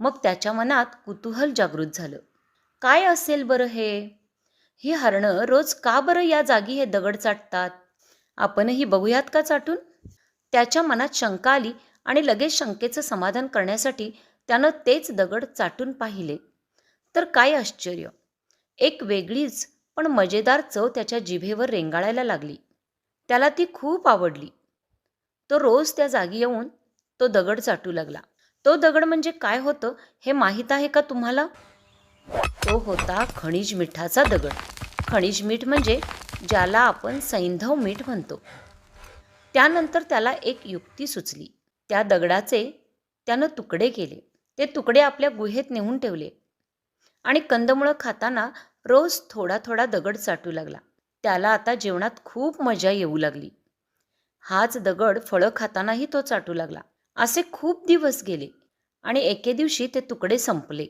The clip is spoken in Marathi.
मग त्याच्या मनात कुतूहल जागृत झालं. काय असेल बरं हे? ही हरणं रोज का बरं या जागी हे दगड चाटतात? आपणही बघूयात का चाटून? त्याच्या मनात शंका आली आणि लगेच शंकेचं समाधान करण्यासाठी त्यानं तेच दगड चाटून पाहिले. तर काय आश्चर्य! एक वेगळीच पण मजेदार चव त्याच्या जिभेवर रेंगाळायला लागली. त्याला ती खूप आवडली. तो रोज त्या जागी येऊन तो दगड चाटू लागला. तो दगड म्हणजे काय होतं हे माहीत आहे का तुम्हाला? तो होता खनिज मिठाचा दगड. खनिज मीठ म्हणजे ज्याला आपण सैंधव मीठ म्हणतो. त्यानंतर त्याला एक युक्ती सुचली. त्या दगडाचे त्यानं तुकडे केले. ते तुकडे आपल्या गुहेत नेऊन ठेवले. आणि कंदमुळं खाताना रोज थोडा थोडा दगड चाटू लागला. त्याला आता जेवणात खूप मजा येऊ लागली. हाच दगड फळं खातानाही तो चाटू लागला. असे खूप दिवस गेले. आणि एके दिवशी ते तुकडे संपले.